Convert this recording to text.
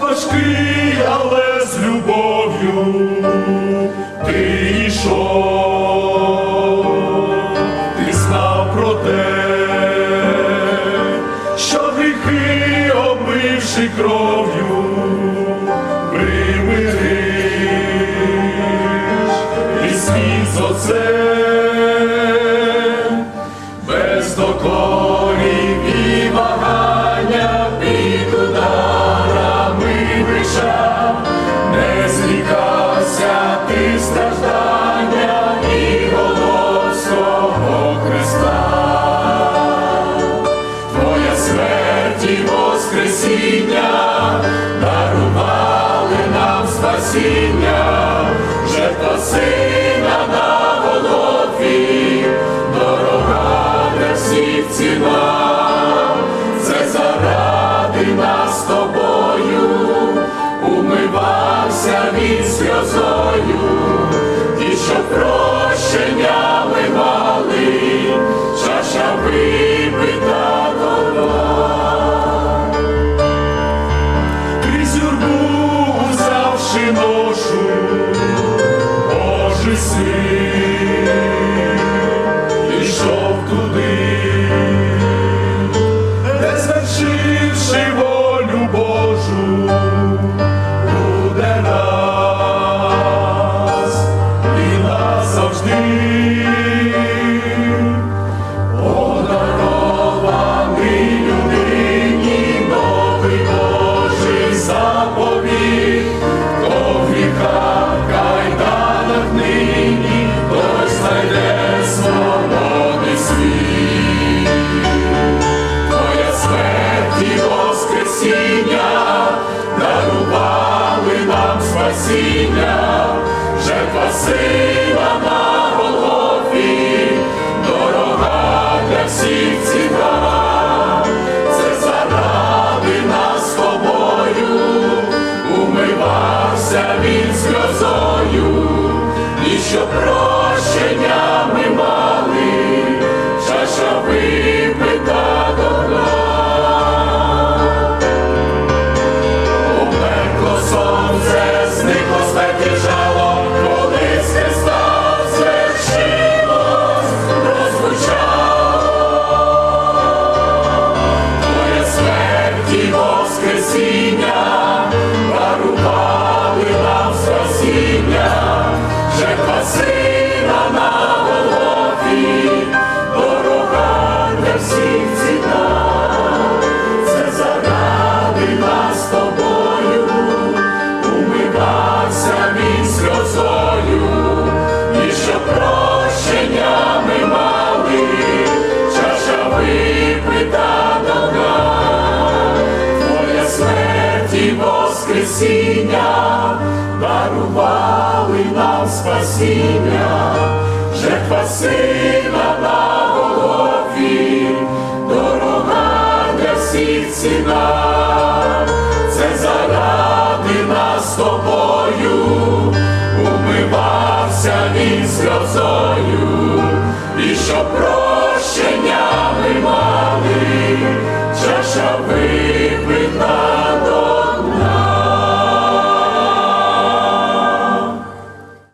важкий, але з любов'ю ти йшов, ти знав про те, що гріхи обмивши кров'ю. і сльозою, і що прощення ми мали, чаша випита до дна. крізь юрбу взявши ношу, Божий син, ішов туди, де звершивши волю Божу. що прощення ми маємо. Воскресіння дарували нам спасіння, жертва сина на голові, дорога для всіх ціна, це заради нас тобою, умивався він сльозою, і щоб прощення ми мали, чаша випита.